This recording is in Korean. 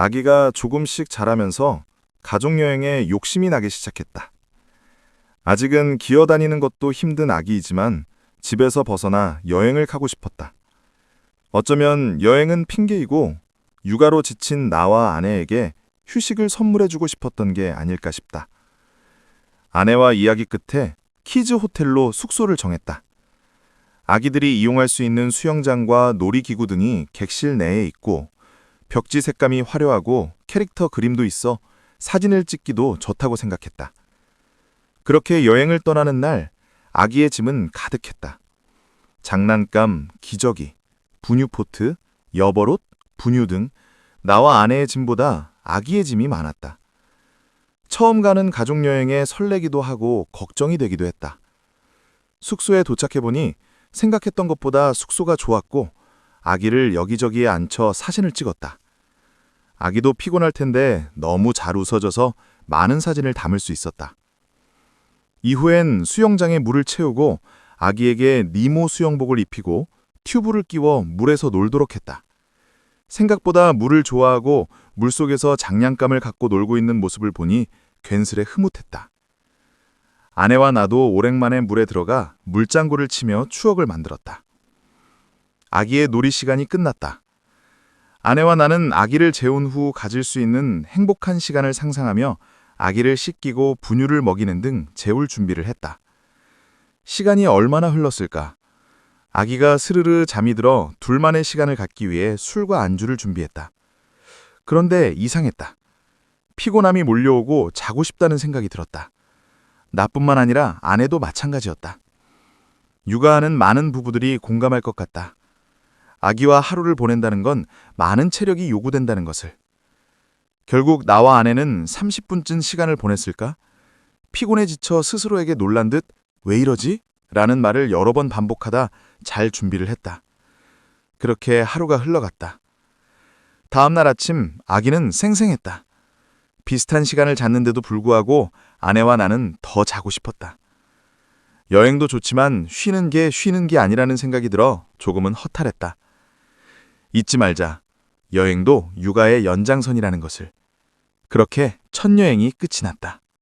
아기가 조금씩 자라면서 가족여행에 욕심이 나기 시작했다. 아직은 기어다니는 것도 힘든 아기이지만 집에서 벗어나 여행을 가고 싶었다. 어쩌면 여행은 핑계이고 육아로 지친 나와 아내에게 휴식을 선물해주고 싶었던 게 아닐까 싶다. 아내와 이야기 끝에 키즈 호텔로 숙소를 정했다. 아기들이 이용할 수 있는 수영장과 놀이기구 등이 객실 내에 있고 벽지 색감이 화려하고 캐릭터 그림도 있어 사진을 찍기도 좋다고 생각했다. 그렇게 여행을 떠나는 날 아기의 짐은 가득했다. 장난감, 기저귀, 분유포트, 여벌옷, 분유 등 나와 아내의 짐보다 아기의 짐이 많았다. 처음 가는 가족여행에 설레기도 하고 걱정이 되기도 했다. 숙소에 도착해보니 생각했던 것보다 숙소가 좋았고 아기를 여기저기에 앉혀 사진을 찍었다. 아기도 피곤할 텐데 너무 잘 웃어져서 많은 사진을 담을 수 있었다. 이후엔 수영장에 물을 채우고 아기에게 니모 수영복을 입히고 튜브를 끼워 물에서 놀도록 했다. 생각보다 물을 좋아하고 물속에서 장난감을 갖고 놀고 있는 모습을 보니 괜스레 흐뭇했다. 아내와 나도 오랜만에 물에 들어가 물장구를 치며 추억을 만들었다. 아기의 놀이 시간이 끝났다. 아내와 나는 아기를 재운 후 가질 수 있는 행복한 시간을 상상하며 아기를 씻기고 분유를 먹이는 등 재울 준비를 했다. 시간이 얼마나 흘렀을까? 아기가 스르르 잠이 들어 둘만의 시간을 갖기 위해 술과 안주를 준비했다. 그런데 이상했다. 피곤함이 몰려오고 자고 싶다는 생각이 들었다. 나뿐만 아니라 아내도 마찬가지였다. 육아하는 많은 부부들이 공감할 것 같다. 아기와 하루를 보낸다는 건 많은 체력이 요구된다는 것을. 결국 나와 아내는 30분쯤 시간을 보냈을까? 피곤해 지쳐 스스로에게 놀란 듯 왜 이러지? 라는 말을 여러 번 반복하다 잘 준비를 했다. 그렇게 하루가 흘러갔다. 다음 날 아침 아기는 생생했다. 비슷한 시간을 잤는데도 불구하고 아내와 나는 더 자고 싶었다. 여행도 좋지만 쉬는 게 쉬는 게 아니라는 생각이 들어 조금은 허탈했다. 잊지 말자. 여행도 육아의 연장선이라는 것을. 그렇게 첫 여행이 끝이 났다.